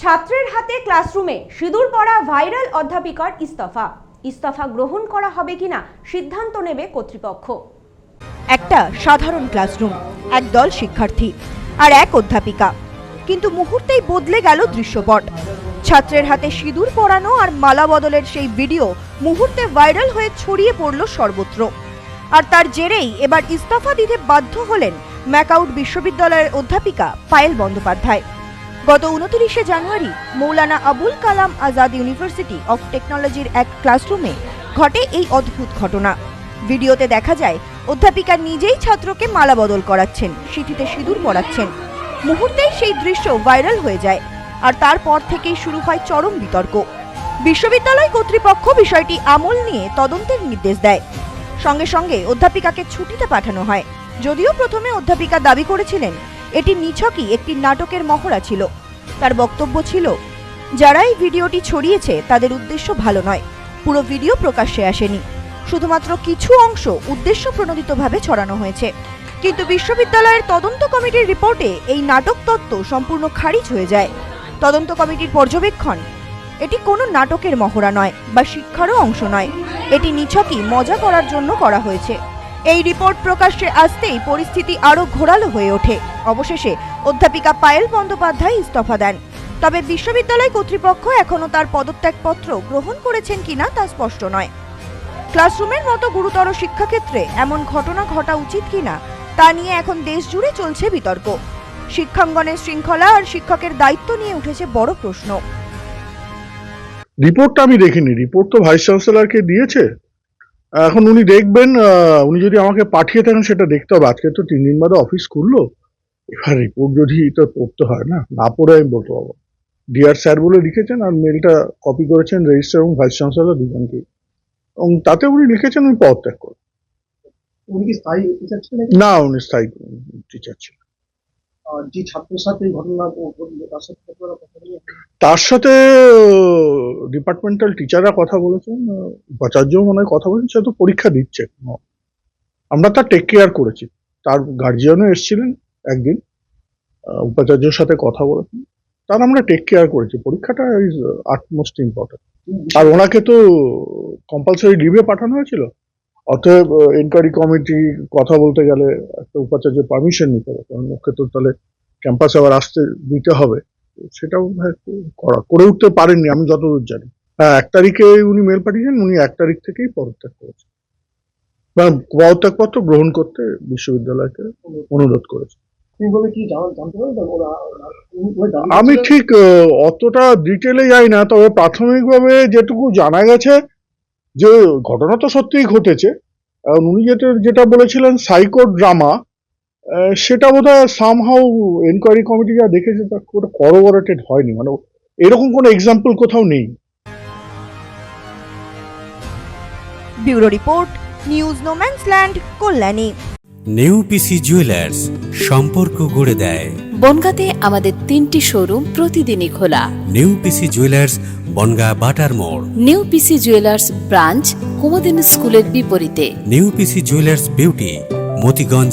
ছাত্রের হাতে ক্লাসরুমে সিঁদুর পড়া ভাইরাল অধ্যাপিকার ইস্তফা। ইস্তফা গ্রহণ করা হবে কিনা সিদ্ধান্ত নেবে কর্তৃপক্ষ। একটা সাধারণ ক্লাসরুম একদল শিক্ষার্থী আর এক অধ্যাপিকা। কিন্তু মুহূর্তেই বদলে গেল দৃশ্যপট। ছাত্রের হাতে সিঁদুর পরানো আর মালা বদলের সেই ভিডিও মুহূর্তে ভাইরাল হয়ে ছড়িয়ে পড়ল সর্বত্র। আর তার জেরেই এবার ইস্তফা দিতে বাধ্য হলেন ম্যাকাউট বিশ্ববিদ্যালয়ের অধ্যাপিকা পায়েল বন্দ্যোপাধ্যায়। গত উনত্রিশে January Maulana Abul Kalam Azad university of টেকনোলজির এক ক্লাসরুমে ঘটে এই অদ্ভুত ঘটনা। ভিডিওতে দেখা যায়, অধ্যাপিকা নিজেই ছাত্রকে মালা বদল করাচ্ছেন, সিঁথিতে সিঁদুর পরাচ্ছেন। মুহূর্তেই সেই দৃশ্য ভাইরাল হয়ে যায়, আর তারপর থেকেই শুরু হয় চরম বিতর্ক। বিশ্ববিদ্যালয় কর্তৃপক্ষ বিষয়টি আমল নিয়ে তদন্তের নির্দেশ দেয়। সঙ্গে সঙ্গে অধ্যাপিকাকে ছুটিতে পাঠানো হয়। যদিও প্রথমে অধ্যাপিকা দাবি করেছিলেন এটি নিছকই একটি নাটকের মহড়া ছিল। তার বক্তব্য ছিল যারা এই ভিডিওটি ছড়িয়েছে, তাদের উদ্দেশ্য ভালো নয়। পুরো ভিডিও প্রকাশ্যে আসেনি। শুধুমাত্র কিছু অংশ উদ্দেশ্য প্রণোদিতভাবে ছড়ানো হয়েছে। কিন্তু বিশ্ববিদ্যালয়ের তদন্ত কমিটির রিপোর্টে এই নাটক তত্ত্ব সম্পূর্ণ খারিজ হয়ে যায়। তদন্ত কমিটির পর্যবেক্ষণ, এটি কোনো নাটকের মহড়া নয় বা শিক্ষারও অংশ নয়। এটি নিছকই মজা করার জন্য করা হয়েছে। এই রিপোর্ট প্রকাশ্যে আসতেই পরিস্থিতি আরও ঘোরালো হয়ে ওঠে। অবশেষে অধ্যাপিকা পায়েল বন্দ্যোপাধ্যায় ইস্তফা দেন। তবে বিশ্ববিদ্যালয় কর্তৃপক্ষ এখনও তার পদত্যাগপত্র গ্রহণ করেছেন কিনা তা স্পষ্ট নয়। ক্লাসরুমের মতো গুরুতর শিক্ষাক্ষেত্রে এমন ঘটনা ঘটা উচিত কিনা তা নিয়ে এখন দেশ জুড়ে চলছে বিতর্ক। শিক্ষাঙ্গনের শৃঙ্খলা আর শিক্ষকের দায়িত্ব নিয়ে উঠেছে বড় প্রশ্ন। রিপোর্টটা আমি দেখিনি। রিপোর্ট তো ভাইস চ্যান্সেলরকে দিয়েছে। এখন উনি দেখবেন উনি যদি আমাকে পাঠিয়ে থাকেন সেটা দেখতে হবে। আজকে তো তিন দিন বাদে অফিস খুললো। এবার রিপোর্ট যদি তো পড়তে হয় না না পড়ে আমি বলতে পারব ডিআর স্যার বলে লিখেছেন আর মেলটা কপি করেছেন রেজিস্টার এবং ভাইস চ্যান্সেলর দুজনকে এবং তাতে উনি লিখেছেন উনি পদত্যাগ করেন। উনি কি স্থায়ী টিচার না উনি স্থায়ী টিচার ছিলেন। আর যে ছাত্রের সাথে ঘটনা তার সাথে ডিপার্টমেন্টাল টিচাররা কথা বলেছেন উপাচার্য মনে হয় কথা বলেছেন সে তো পরীক্ষা দিচ্ছে। আমরা তার টেক কেয়ার করেছি। তার গার্জিয়ানও এসেছিলেন একদিন উপাচার্যের সাথে কথা বলেছেন। তার আমরা টেক কেয়ার করেছি। পরীক্ষাটা ইজ আটমোস্ট ইম্পর্টেন্ট আর ওনাকে তো কম্পালসারি লিভে পাঠানো হয়েছিল। অতএব এনকোয়ারি কমিটি কথা বলতে গেলে একটা উপাচার্যের পারমিশন নিতে হবে। কারণ ওকে তো তাহলে ক্যাম্পাসে আবার আসতে দিতে হবে। সেটাও করা করে উঠতে পারেননি আমি যতদূর জানি। হ্যাঁ এক তারিখে উনি মেল পাঠিয়েছেন উনি এক তারিখ থেকেই পদত্যাগ করেছেন। বা পদত্যাগপত্র গ্রহণ করতে বিশ্ববিদ্যালয়কে অনুরোধ করেছে আমি ঠিক অতটা ডিটেলে যাই না তবে প্রাথমিকভাবে যেটুকু জানা গেছে যে ঘটনা তো সত্যিই ঘটেছে। উনি যেটা যেটা বলেছিলেন সাইকো ড্রামা সেটা বোধ হয় সামহাউ এনকোয়ারি কমিটি যা দেখেছে তা ওটা করোবরেটেড হয়নি। মানে এরকম কোনো এক্সাম্পল কোথাও নেই। Bureau report news no man's land Kalyani. New PC jewellers সম্পর্ক গড়ে দেয়। বনগাঁতে আমাদের তিনটি শোরুম প্রতিদিনই খোলা। নেউপিসি জুয়েলার্স বনগা বাটার মোড়। নিউ পিসি জুয়েলার্স ব্রাঞ্চ কুমদিন স্কুলের বিপরীতে। New PC jewellers beauty Motiganj